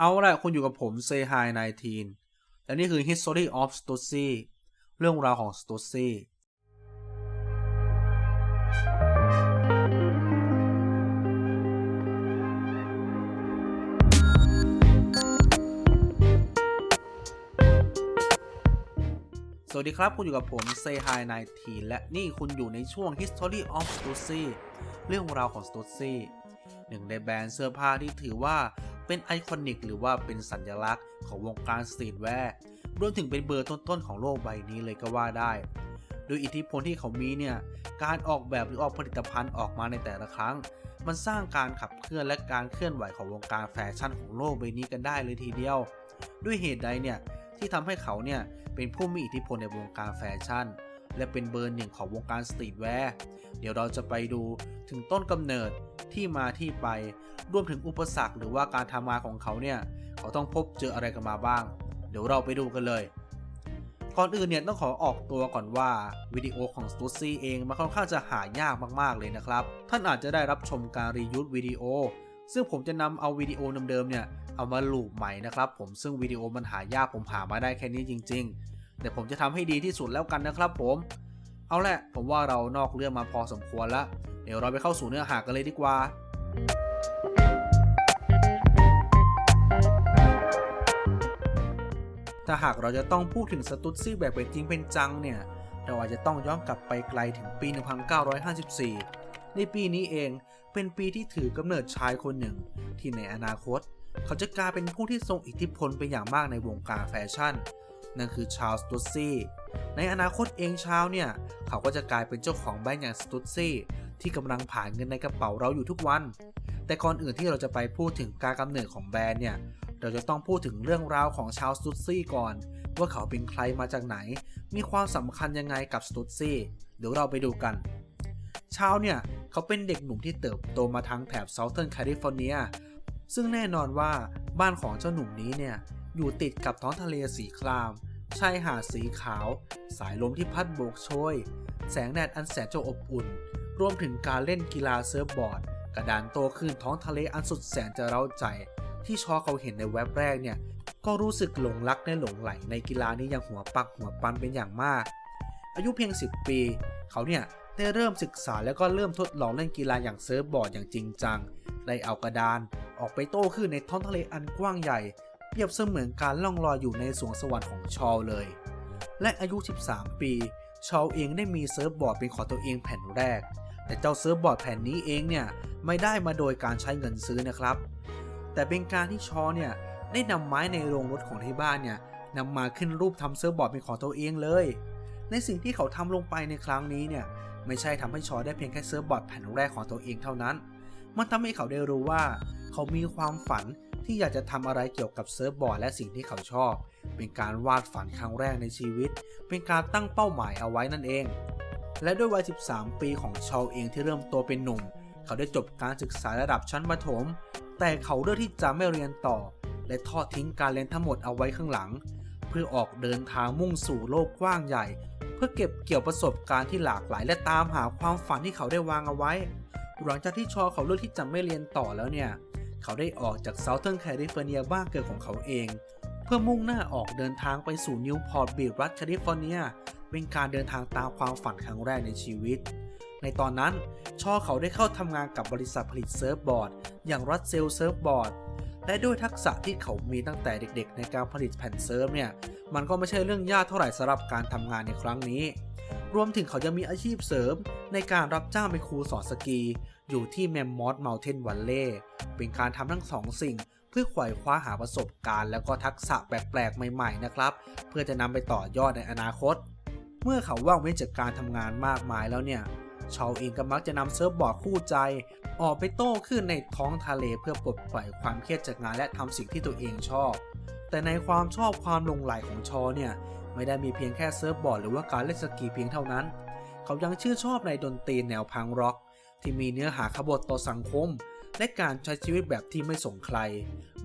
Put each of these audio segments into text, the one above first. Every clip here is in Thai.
เอาละคุณอยู่กับผม Say Hi 19 และนี่คือ History of Stussy เรื่องราวของ Stussy สวัสดีครับ คุณอยู่กับผม Say Hi 19 และนี่คุณอยู่ในช่วง History of Stussy เรื่องราวของ Stussy หนึ่งในแบรนด์เสื้อผ้าที่ถือว่า เป็นไอคอนิกหรือว่าเป็นสัญลักษณ์ของวงการสตรีทแวร์รวมถึงเป็นเบอร์ต้นๆของโลกใบนี้เลยก็ว่าได้โดยอิทธิพลที่เขามีเนี่ยการออกแบบหรือออกผลิตภัณฑ์ออกมาในแต่ละครั้ง มันสร้างการขับเคลื่อนและการเคลื่อนไหวของวงการแฟชั่นของโลกใบนี้กันได้เลยทีเดียว ด้วยเหตุใดเนี่ยที่ทำให้เขาเนี่ยเป็นผู้มีอิทธิพลในวงการแฟชั่น และเป็นเบอร์หนึ่งของวงการสตรีทแวร์เดี๋ยวเราจะไปดูถึงต้นกำเนิด ที่มาที่ไป รวมถึงอุปสรรคหรือว่าการทำงานของเขาเนี่ยเขาต้องพบเจออะไรกันมาบ้าง เดี๋ยวเราไปดูกันเลยก่อนอื่นเนี่ยต้องขอออกตัวก่อนว่าวิดีโอของสตูซี่เองมันค่อนข้างจะหายากมากๆเลยนะครับ ท่านอาจจะได้รับชมการรียูสวิดีโอ ซึ่งผมจะนำเอาวิดีโอเดิมๆเนี่ยเอามาลูปใหม่นะครับผมซึ่งวิดีโอมันหายากผมหามาได้แค่นี้จริง ๆ แต่ผมจะทำให้ดีที่สุดแล้วกันนะครับผม เอาแหละ ผมว่าเรานอกเรื่องมาพอสมควรแล้วเดี๋ยวเราไปเข้าสู่เนื้อหากันเลยดีกว่า ถ้าหากเราจะต้องพูดถึงสตุตซี่แบบเป็นจริงเป็นจังเนี่ย เราอาจจะต้องย้อนกลับไปไกลถึงปี 1954 ในปีนี้เองเป็นปีที่ถือกำเนิดชายคนหนึ่ง ที่ในอนาคต เขาจะกลายเป็นผู้ที่ทรงอิทธิพลเป็นอย่างมากในวงการแฟชั่น นั่นคือชาร์ลส์สตุตซี่ในอนาคตเองชาวเนี่ยเขาก็จะกลายเป็นเจ้าของแบรนด์อย่างสตุตซี่ที่กำลังผ่านเงินในกระเป๋าเราอยู่ทุกวัน แต่ก่อนอื่นที่เราจะไปพูดถึงการกำเนิดของแบรนด์เนี่ยเราจะต้องพูดถึงเรื่องราวของชาวสตุตซี่ก่อน ว่าเขาเป็นใครมาจากไหน มีความสำคัญยังไงกับสตุตซี่เดี๋ยวเราไปดูกันชาวเนี่ยเขาเป็นเด็กหนุ่มที่เติบโตมาทางแถบ Southern California ซึ่งแน่นอนว่าบ้านของเจ้าหนุ่มนี้เนี่ย อยู่ติดกับท้องทะเลสีคราม ชายหาดสีขาว สายลมที่พัดโบกโชย แสงแดดอันแสนจะอบอุ่น รวมถึงการเล่นกีฬาเซิร์ฟบอร์ด กระดานโตขึ้นท้องทะเลอันสุดแสนจะเร้าใจ ที่ชอเขาเห็นในเว็บแรกเนี่ย ก็รู้สึกหลงรักและหลงไหลในกีฬานี้อย่างหัวปักหัวปันเป็นอย่างมาก อายุเพียง 10 ปี เขาเนี่ยได้เริ่มศึกษาแล้วก็เริ่มทดลองเล่นกีฬาอย่างเซิร์ฟบอร์ดอย่างจริงจัง ได้เอากระดานออกไปโต้คลื่นในท้องทะเลอันกว้างใหญ่ รียบเสมือนการล่องลอยอยู่ในสวงสวรรค์ของชอลเลย และอายุ 13 ปี ชอลเองได้มีเซิร์ฟบอร์ดเป็นของตัวเองแผ่นแรก แต่เจ้าเซิร์ฟบอร์ดแผ่นนี้เองเนี่ยไม่ได้มาโดยการใช้เงินซื้อนะครับ แต่เป็นการที่ชอเนี่ยได้นำไม้ในโรงรถของที่บ้านเนี่ยนำมาขึ้นรูปทำเซิร์ฟบอร์ดเป็นของตัวเองเลย ในสิ่งที่เขาทำลงไปในครั้งนี้เนี่ยไม่ใช่ทำให้ชอได้เพียงแค่เซิร์ฟบอร์ดแผ่นแรกของตัวเองเท่านั้น มันทำให้เขาได้รู้ว่า เขามีความฝัน ที่อยากจะทำอะไรเกี่ยวกับเซิร์ฟบอร์ดและสิ่งที่เขาชอบ เป็นการวาดฝันครั้งแรกในชีวิต เป็นการตั้งเป้าหมายเอาไว้นั่นเอง และด้วยวัย 13 ปีของชอเองที่เริ่มโตเป็นหนุ่ม เขาได้จบการศึกษาระดับชั้นประถม แต่เขาเลือกที่จะไม่เรียนต่อ และทอดทิ้งการเรียนทั้งหมดเอาไว้ข้างหลัง เพื่อออกเดินทางมุ่งสู่โลกกว้างใหญ่ เพื่อเก็บเกี่ยวประสบการณ์ที่หลากหลาย และตามหาความฝันที่เขาได้วางเอาไว้หลังจากที่ชอเขาเลือกที่จะไม่เรียนต่อแล้วเนี่ย เขาได้ออกจาก Southern California บ้านเกิดของเขาเอง เพื่อมุ่งหน้าออกเดินทางไปสู่นิวพอร์ตบีชรัฐแคลิฟอร์เนีย เป็นการเดินทางตามความฝันครั้งแรกในชีวิต ในตอนนั้นชอเขาได้เข้าทำงานกับบริษัทผลิตเซิร์ฟบอร์ด อย่างรัสเซลเซิร์ฟบอร์ดและด้วยทักษะที่เขามีตั้งแต่เด็กๆ ในการผลิตแผ่นเซิร์ฟเนี่ย มันก็ไม่ใช่เรื่องยากเท่าไหร่สำหรับการทำงานในครั้งนี้ รวมถึงเขาจะมีอาชีพเสริม ในการรับจ้างเป็นครูสอนสกี อยู่ที่แมมมอสเมลเทนวัลเล่เป็นการทำทั้งสองสิ่ง เพื่อขวายคว้าหาประสบการณ์ แล้วก็ทักษะแปลกๆ ใหม่ๆ นะครับ เพื่อจะนำไปต่อยอดในอนาคต เมื่อเขาว่างเว้นจากการทำงานมากมายแล้วเนี่ยชาวเองก็มักจะนำเซิร์ฟบอร์ดคู่ใจ ออกไปโต้คลื่นในท้องทะเลเพื่อปลดปล่อยความเครียดจากงานและทำสิ่งที่ตัวเองชอบ แต่ในความชอบความลงไหลของชอเนี่ย ไม่ได้มีเพียงแค่เซิร์ฟบอร์ดหรือว่าการเล่นสกีเพียงเท่านั้น เขายังชื่นชอบในดนตรีแนวพังร็อก ที่มีเนื้อหาขบฏต่อสังคม และการใช้ชีวิตแบบที่ไม่สนใคร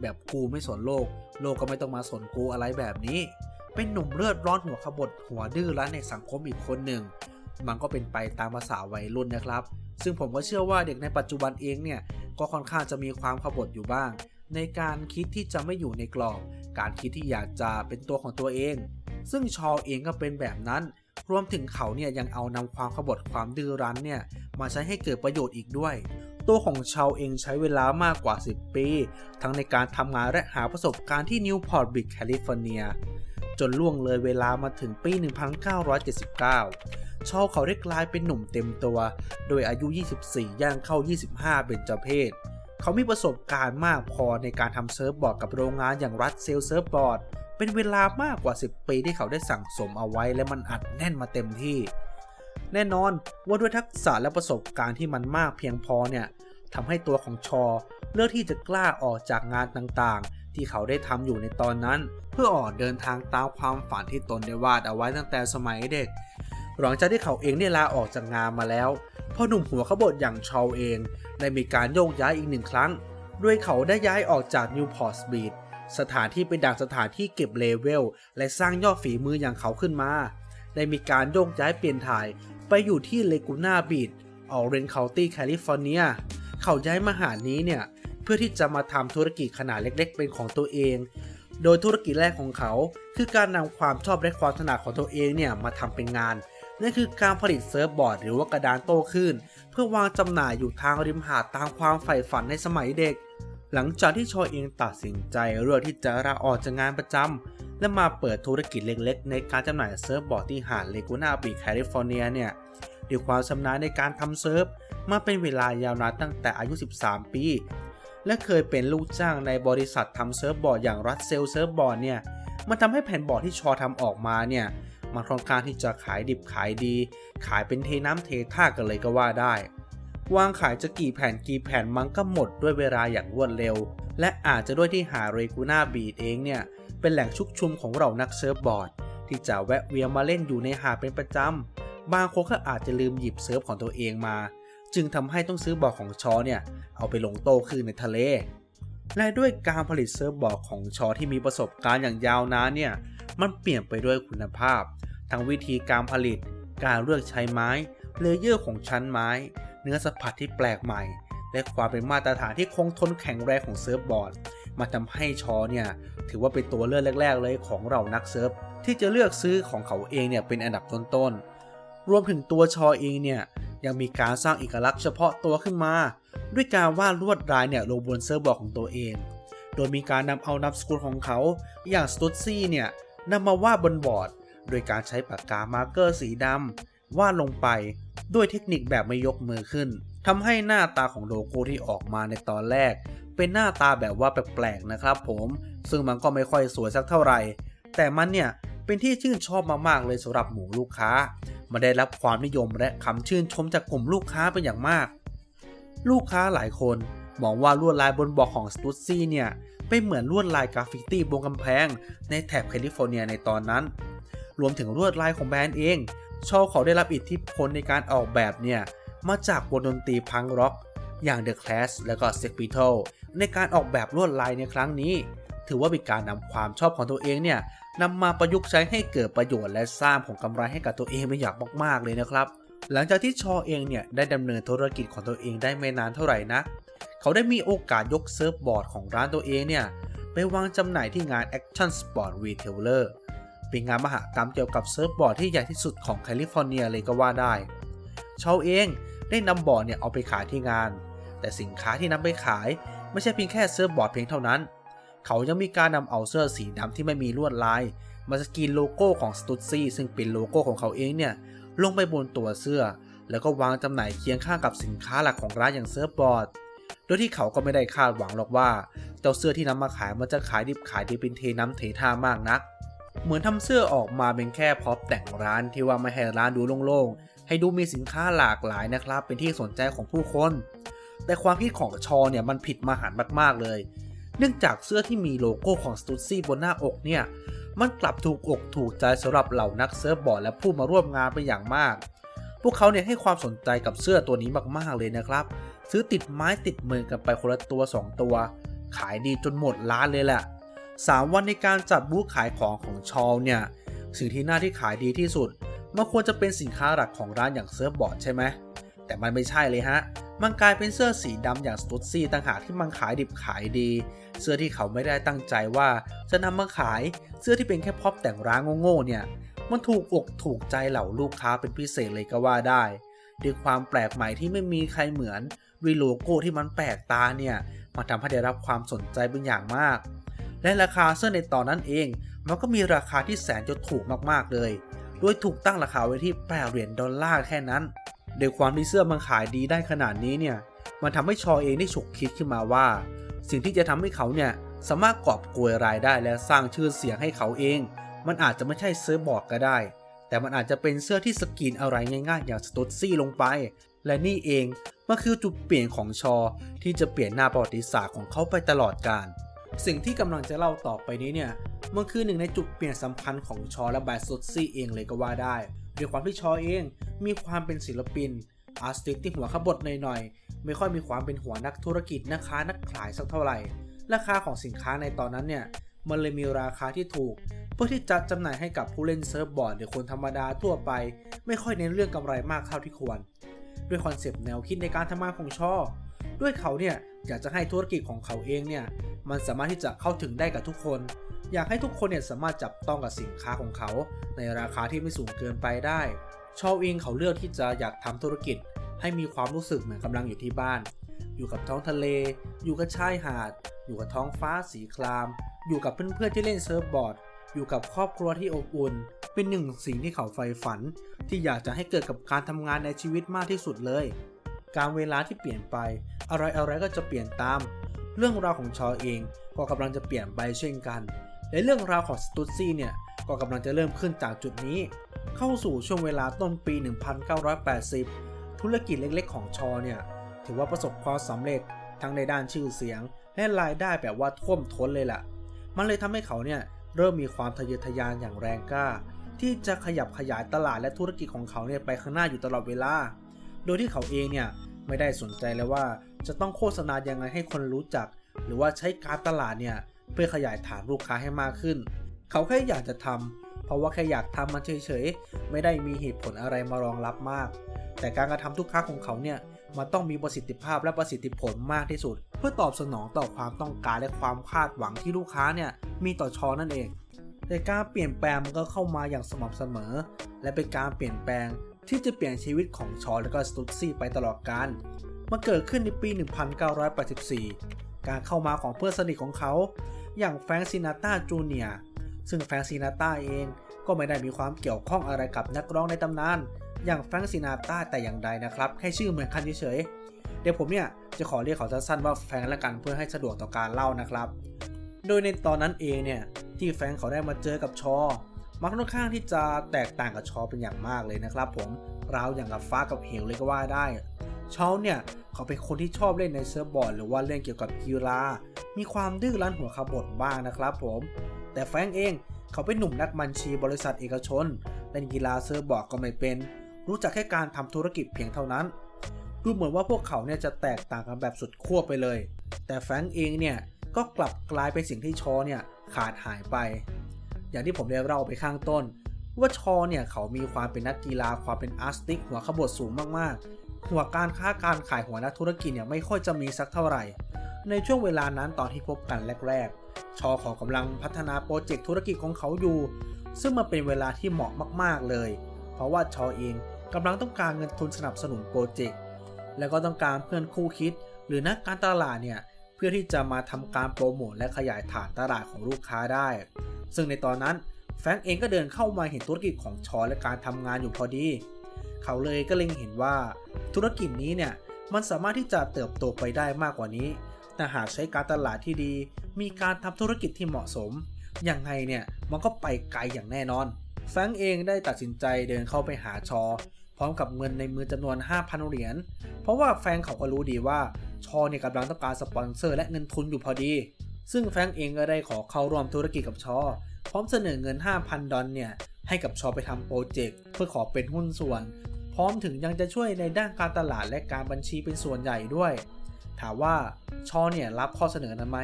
แบบกูไม่สนโลก โลกก็ไม่ต้องมาสนกูอะไรแบบนี้ เป็นหนุ่มเลือดร้อนหัวขบฏหัวดื้อรั้นในสังคมอีกคนหนึ่ง มันก็เป็นไปตามภาษาวัยรุ่นนะครับ ซึ่งผมก็เชื่อว่าเด็กในปัจจุบันเองเนี่ยก็ค่อนข้างจะมีความขบฏอยู่บ้าง ในการคิดที่จะไม่อยู่ในกรอบ การคิดที่อยากจะเป็นตัวของตัวเอง ซึ่งชอเองก็เป็นแบบนั้น รวมถึงเขาเนี่ยยังเอานำความขบฏความดื้อรั้นเนี่ยมาใช้ให้เกิดประโยชน์อีกด้วย ตัวของชาวเองใช้เวลามากกว่า 10 ปี ทั้งในการทำงานและหาประสบการณ์ที่นิวพอร์ตบิ c แคลิฟอร์เนียจนล่วงเลยเวลามาถึงปี 1979 ชาวเขาได้กลายเป็นหนุ่มเต็มตัว โดยอายุ 24 ย่างเข้า 25 เป็นเจ้าเพศ เขามีประสบการณ์มากพอในการทำเซิร์ฟบอร์ดกับโรงงานอย่างรัสเซลเซิร์ฟบอร์ด เป็นเวลามากกว่า 10 ปีที่เขาได้สั่งสมเอาไว้และมันอัดแน่นมาเต็มที่ แน่นอนว่าด้วยทักษะและประสบการณ์ที่มันมากเพียงพอเนี่ยทำให้ตัวของชอเลือกที่จะกล้าออกจากงานต่างๆ ที่เขาได้ทำอยู่ในตอนนั้น เพื่อออกเดินทางตามความฝันที่ตนได้วาดเอาไว้ตั้งแต่สมัยเด็ก หลังจากที่เขาเองได้ลาออกจากงานมาแล้วพ่อหนุ่มหัวขบฏอย่างชาวเอง ได้มีการโยกย้ายอีกหนึ่งครั้ง ด้วยเขาได้ย้ายออกจากนิวพอร์ตสบีด สถานที่เป็นดังสถานที่เก็บเลเวล และสร้างยอดฝีมืออย่างเขาขึ้นมา ได้มีการโยกย้ายเปลี่ยนถ่าย ไปอยู่ที่เลกูน่าบีดออเรนเคาน์ตี้แคลิฟอร์เนีย เขาย้ายมาหาดนี้เนี่ย เพื่อที่จะมาทำธุรกิจขนาดเล็กๆ เป็นของตัวเอง โดยธุรกิจแรกของเขา คือการนำความชอบและความถนัดของตัวเองเนี่ยมาทำเป็นงานนั่นคือการผลิตเซิร์ฟบอร์ดหรือว่ากระดานโต้คลื่น เพื่อวางจำหน่ายอยู่ทางริมหาดตามความใฝ่ฝันในสมัยเด็ก หลังจากที่ชอยเองตัดสินใจเลือกที่จะลาออกจากงานประจำและมาเปิดธุรกิจเล็กๆ ในการจำหน่ายเซิร์ฟบอร์ดที่หาดเลกูน่าบีแคลิฟอร์เนียเนี่ยด้วยความชำนาญในการทำเซิร์ฟมาเป็นเวลายาวนานตั้งแต่อายุ 13 ปี และเคยเป็นลูกจ้างในบริษัททำเซิร์ฟบอร์ดอย่างรัสเซลเซิร์ฟบอร์ดเนี่ยมันทำให้แผ่นบอร์ดที่ชอทำออกมาเนี่ยมันค่อนข้างที่จะขายดิบขายดี ขายเป็นเทน้ำเทท่ากันเลยก็ว่าได้ วางขายจะกี่แผ่นกี่แผ่นมันก็หมดด้วยเวลาอย่างรวดเร็ว และอาจจะด้วยที่หาเรกูน่าบีดเองเนี่ย เป็นแหล่งชุกชุมของเรานักเซิร์ฟบอร์ด ที่จะแวะเวียนมาเล่นอยู่ในหาดเป็นประจำบางคนก็อาจจะลืมหยิบเซิร์ฟของตัวเองมา จึงทำให้ต้องซื้อบอร์ดของชอเนี่ย เอาไปลงโต้คืนในทะเล และด้วยการผลิตเซิร์ฟบอร์ดของชอที่มีประสบการณ์อย่างยาวนานเนี่ยมันเปลี่ยนไปด้วยคุณภาพ ทั้งวิธีการผลิตการเลือกใช้ไม้เลเยอร์ของชั้นไม้ เนื้อสัมผัสที่แปลกใหม่ และความเป็นมาตรฐานที่คงทนแข็งแรงของเซิร์ฟบอร์ด มาทำให้ชอเนี่ยถือว่าเป็นตัวเลือกแรก ๆ เลยของเรานักเซิร์ฟที่จะเลือกซื้อของเขาเองเนี่ยเป็นอันดับต้นๆ รวมถึงตัวชอเองเนี่ยยังมีการสร้างเอกลักษณ์เฉพาะตัวขึ้นมา ด้วยการวาดลวดลายเนี่ยลงบนเซิร์ฟบอร์ดของตัวเอง โดยมีการนำเอานามสกุลของเขา อย่างสตูดซี่เนี่ยนำมาวาดบนบอร์ด โดยการใช้ปากกามาร์กเกอร์สีดำ วาดลงไปด้วยเทคนิคแบบไม่ยกมือขึ้นทำให้หน้าตาของโลโก้ที่ออกมาในตอนแรก เป็นหน้าตาแบบว่าแปลกๆนะครับผมซึ่งมันก็ไม่ค่อยสวยสักเท่าไหร่ แต่มันเนี่ยเป็นที่ชื่นชอบมากๆเลยสำหรับหมู่ลูกค้ามาได้รับความนิยมและคำชื่นชมจากกลุ่มลูกค้าเป็นอย่างมาก ลูกค้าหลายคนมองว่าลวดลายบนบอร์ดของสตูดซี่เนี่ยเป็นเหมือนลวดลายกราฟฟิตี้บนกำแพงในแถบแคลิฟอร์เนียในตอนนั้น รวมถึงลวดลายของแบรนด์เอง ชอเขาได้รับอิทธิพลในการออกแบบเนี่ยมาจากวงดนตรีพังร็อก อย่าง The Clash และก็ Sex p i t o l ในการออกแบบลวดลายในครั้งนี้ ถือว่าเป็นการนำความชอบของตัวเองเนี่ยนำมาประยุกต์ใช้ให้เกิดประโยชน์และสร้างผลกำไรให้กับตัวเองเป็นอย่างมากๆเลยนะครับ หลังจากที่ชอเองเนี่ยได้ดำเนินธุรกิจของตัวเองได้ไม่นานเท่าไหร่นะ เขาได้มีโอกาสยกเซิร์ฟบอร์ดของร้านตัวเองเนี่ยไปวางจำหน่ายที่งาน Action Sport Retailer เป็นงานมหกรรมเกี่ยวกับเซิร์ฟบอร์ดที่ใหญ่ที่สุดของแคลิฟอร์เนียเลยก็ว่าได้ชาวเองได้นำบอร์ดเนี่ยเอาไปขายที่งาน แต่สินค้าที่นำไปขายไม่ใช่เพียงแค่เซิร์ฟบอร์ดเพียงเท่านั้น เขายังมีการนำเอาเสื้อสีดำที่ไม่มีลวดลาย มาสกีนโลโก้ของ s t u d s y ซึ่งเป็นโลโก้ของเขาเองเนี่ยลงไปบนตัวเสื้อ แล้วก็วางจำหน่ายเคียงข้างกับสินค้าหลักของร้านอย่างเซิร์ฟบอร์ดโดยที่เขาก็ไม่ได้คาดหวังหรอกว่า เจ้าเสื้อที่นำมาขายมันจะขายดิบขายดีเป็นเทน้ำเทท่ามากนัก เหมือนทำเสื้อออกมาเป็นแค่พร็อพแต่งร้านที่ว่าไม่ให้ร้านดูโล่งๆ ให้ดูมีสินค้าหลากหลายนะครับ เป็นที่สนใจของผู้คน แต่ความคิดของชอเนี่ยมันผิดมหันมากๆเลย เนื่องจากเสื้อที่มีโลโก้ของสตูซี่บนหน้าอกเนี่ย มันกลับถูกอกถูกใจสำหรับเหล่านักเซิร์ฟบอร์ดและผู้มาร่วมงานเป็นอย่างมาก พวกเขาเนี่ยให้ความสนใจกับเสื้อตัวนี้มากๆเลยนะครับ ซื้อติดไม้ติดมือกันไปคนละตัว 2 ตัว ขายดีจนหมดร้านเลยแหละ 3 วันในการจัดบูธขายของของชอลเนี่ยสิ่งที่น่าที่ขายดีที่สุด มันควรจะเป็นสินค้าหลักของร้านอย่างเซิร์ฟบอร์ดใช่ไหม แต่มันไม่ใช่เลยฮะ มันกลายเป็นเสื้อสีดำอย่างสตูดซี่ต่างหากที่มันขายดิบขายดี เสื้อที่เขาไม่ได้ตั้งใจว่า จะนำมาขายเสื้อที่เป็นแค่พ็อปแต่งร้านโง่ๆเนี่ย มันถูกอกถูกใจเหล่าลูกค้าเป็นพิเศษเลยก็ว่าได้ด้วยความแปลกใหม่ที่ไม่มีใครเหมือนวีโลโก้ที่มันแปลกตาเนี่ยมันทำให้ได้รับความสนใจเป็นอย่างมาก และราคาเสื้อในตอนนั้นเอง มันก็มีราคาที่แสนจะถูกมากๆเลย โดยถูกตั้งราคาไว้ที่8เหรียญดอลลาร์แค่นั้นโดยความที่เสื้อมันขายดีได้ขนาดนี้เนี่ย มันทำให้ชอเองได้ฉกคิดขึ้นมาว่า สิ่งที่จะทำให้เขาเนี่ยสามารถกอบโกยรายได้และสร้างชื่อเสียงให้เขาเอง มันอาจจะไม่ใช่เสื้อบอร์ดก็ได้ แต่มันอาจจะเป็นเสื้อที่สกรีนอะไรง่ายๆ อย่างสตูดซี่ลงไป และนี่เองมันคือจุดเปลี่ยนของชอที่จะเปลี่ยนหน้าประวัติศาสตร์ของเขาไปตลอดกาล สิ่งที่กำลังจะเล่าต่อไปนี้เนี่ยมันคือหนึ่งในจุดเปลี่ยนสำคัญของชอและแบดซุดซี่เองเลยก็ว่าได้ด้วยความที่ชอเองมีความเป็นศิลปิน อาร์ติสที่หัวขบถหน่อยๆ ไม่ค่อยมีความเป็นหัวนักธุรกิจนักค้านักขายสักเท่าไหร่ ราคาของสินค้าในตอนนั้นเนี่ยมันเลยมีราคาที่ถูก เพื่อที่จะจำหน่ายให้กับผู้เล่นเซิร์ฟบอร์ดหรือคนธรรมดาทั่วไป ไม่ค่อยเน้นเรื่องกำไรมากเท่าที่ควร ด้วยคอนเซปต์แนวคิดในการทำงานของชอด้วยเขาเนี่ยอยากจะให้ธุรกิจของเขาเองเนี่ย มันสามารถที่จะเข้าถึงได้กับทุกคน อยากให้ทุกคนเนี่ยสามารถจับต้องกับสินค้าของเขา ในราคาที่ไม่สูงเกินไปได้ชอเองเขาเลือกที่จะอยากทำธุรกิจ ให้มีความรู้สึกเหมือนกำลังอยู่ที่บ้าน อยู่กับท้องทะเล อยู่กับชายหาด อยู่กับท้องฟ้าสีคราม อยู่กับเพื่อนๆที่เล่นเซิร์ฟบอร์ด อยู่กับครอบครัวที่อบอุ่น เป็นหนึ่งสิ่งที่เขาใฝ่ฝัน ที่อยากจะให้เกิดกับการทำงานในชีวิตมากที่สุดเลย การเวลาที่เปลี่ยนไป อะไรอะไรๆก็จะเปลี่ยนตาม เรื่องราวของชอเองก็กำลังจะเปลี่ยนไปเช่นกัน และเรื่องราวของสตูดซี่เนี่ยก็กำลังจะเริ่มขึ้นจากจุดนี้ เข้าสู่ช่วงเวลาต้นปี 1980 ธุรกิจเล็กๆ ของชอเนี่ยถือว่าประสบความสำเร็จทั้งในด้านชื่อเสียง และรายได้แบบว่าท่วมท้นเลยล่ะ มันเลยทำให้เขาเนี่ยเริ่มมีความทะเยอทะยานอย่างแรงกล้า ที่จะขยับขยายตลาดและธุรกิจของเขาเนี่ยไปข้างหน้าอยู่ตลอดเวลา โดยที่เขาเองเนี่ยไม่ได้สนใจเลยว่า จะต้องโฆษณายังไงให้คนรู้จัก หรือว่าใช้การตลาดเนี่ยเพื่อขยายฐานลูกค้าให้มากขึ้น เขาแค่อยากจะทำเพราะว่าแค่อยากทำมันเฉยๆ ไม่ได้มีเหตุผลอะไรมารองรับมาก แต่การกระทำทุกครั้งของเขาเนี่ยมันต้องมีประสิทธิภาพและประสิทธิผลมากที่สุด เพื่อตอบสนองต่อความต้องการและความคาดหวังที่ลูกค้าเนี่ยมีต่อชอนั่นเองแต่การเปลี่ยนแปลงมันก็เข้ามาอย่างสม่ำเสมอ และเป็นการเปลี่ยนแปลงที่จะเปลี่ยนชีวิตของชอและก็สตูดซี่ไปตลอดกาล มันเกิดขึ้นในปี 1984 การเข้ามาของเพื่อนสนิทของเขา อย่างแฟรงซินาต้าจูเนียซึ่งแฟรงซินาต้าเองก็ไม่ได้มีความเกี่ยวข้องอะไรกับนักร้องในตำนาน อย่างแฟรงซินาต้าแต่อย่างใดนะครับ แค่ชื่อเหมือนกันเฉยๆเดี๋ยวผมเนี่ยจะขอเรียกเขาสั้นๆว่าแฟรงละกันเพื่อให้สะดวกต่อการเล่านะครับ โดยในตอนนั้นเองเนี่ยที่แฟรงเขาได้มาเจอกับชอ มันค่อนข้างที่จะแตกต่างกับชอเป็นอย่างมากเลยนะครับ ผมราวอย่างกับฟ้ากับเหวเลยก็ว่าได้ชอเนี่ย เขาเป็นคนที่ชอบเล่นในเซิร์ฟบอร์ดหรือว่าเล่นเกี่ยวกับกีฬา มีความดื้อรั้นหัวขบถบ้างนะครับผม แต่แฟงเองเขาเป็นหนุ่มนักบัญชีบริษัทเอกชน เล่นกีฬาเซิร์ฟบอร์ดก็ไม่เป็น รู้จักแค่การทำธุรกิจเพียงเท่านั้น ดูเหมือนว่าพวกเขาเนี่ยจะแตกต่างกันแบบสุดขั้วไปเลย แต่แฟงเองเนี่ยก็กลับกลายเป็นสิ่งที่ชอเนี่ยขาดหายไป อย่างที่ผมได้เล่าไปข้างต้นว่าชอเนี่ยเขามีความเป็นนักกีฬาความเป็นอาร์ติสหัวขบถสูงมากๆ หัวการค้าการขายหัวนักธุรกิจเนี่ยไม่ค่อยจะมีสักเท่าไหร่ ในช่วงเวลานั้นตอนที่พบกันแรกๆ ชอขอกำลังพัฒนาโปรเจกต์ธุรกิจของเขาอยู่ ซึ่งมันเป็นเวลาที่เหมาะมากๆเลย เพราะว่าชอเองกำลังต้องการเงินทุนสนับสนุนโปรเจกต์แล้วก็ต้องการเพื่อนคู่คิด หรือนักการตลาดเนี่ยเพื่อที่จะมาทำการโปรโมทและขยายฐานตลาดของลูกค้าได้ ซึ่งในตอนนั้นแฟรงก์เองก็เดินเข้ามาเห็นธุรกิจของชอและการทำงานอยู่พอดี เขาเลยก็เล็งเห็นว่าธุรกิจนี้เนี่ยมันสามารถที่จะเติบโตไปได้มากกว่านี้ แต่หากใช้การตลาดที่ดี มีการทำธุรกิจที่เหมาะสม ยังไงเนี่ยมันก็ไปไกลอย่างแน่นอน แฟงเองได้ตัดสินใจเดินเข้าไปหาชอ พร้อมกับเงินในมือจำนวน 5,000 เหรียญ เพราะว่าแฟงเขาก็รู้ดีว่าชอเนี่ยกำลังต้องการสปอนเซอร์และเงินทุนอยู่พอดี ซึ่งแฟงเองก็ได้ขอเข้าร่วมธุรกิจกับชอ พร้อมเสนอเงิน 5,000 ดอลเนี่ย ให้กับชอไปทำโปรเจกต์เพื่อขอเป็นหุ้นส่วน พร้อมถึงยังจะช่วยในด้านการตลาดและการบัญชีเป็นส่วนใหญ่ด้วย ถามว่าชอเนี่ยรับข้อเสนอนั้นไหม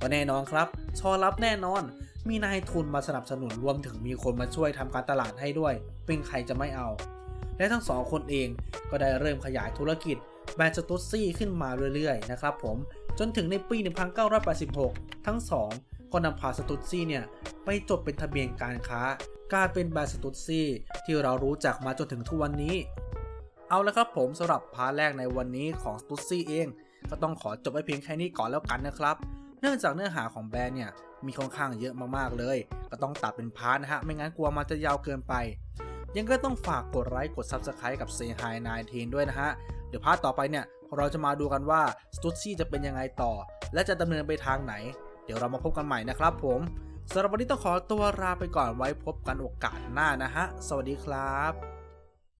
ก็แน่นอนครับ ชอรับแน่นอน มีนายทุนมาสนับสนุนรวมถึงมีคนมาช่วยทำการตลาดให้ด้วย เป็นใครจะไม่เอา และทั้งสองคนเองก็ได้เริ่มขยายธุรกิจแบรนด์สตูซี่ขึ้นมาเรื่อยๆ นะครับผม จนถึงในปี 1986 ทั้งสอง ก็นำพาสตูดซี่เนี่ยไปจดเป็นทะเบียนการค้ากลายเป็นแบรนด์สตูดซี่ที่เรารู้จักมาจนถึงทุกวันนี้ เอาละครับผมสำหรับพาร์ทแรกในวันนี้ของสตูดซี่เอง ก็ต้องขอจบไว้เพียงแค่นี้ก่อนแล้วกันนะครับ เนื่องจากเนื้อหาของแบรนด์เนี่ยมีค่อนข้างเยอะมากๆเลย ก็ต้องตัดเป็นพาร์ทนะฮะไม่งั้นกลัวมันจะยาวเกินไป ยังก็ต้องฝากกดไลค์กด Subscribe กับ Say Hi 19 ด้วยนะฮะเดี๋ยวพาร์ทต่อไปเนี่ยเราจะมาดูกันว่าสตูดซี่จะเป็นยังไงต่อ และจะดำเนินไปทางไหน เดี๋ยวเรามาพบกันใหม่นะครับผมสำหรับวันนี้ต้องขอตัวลาไปก่อนไว้พบกันโอกาสหน้านะฮะ สวัสดีครับ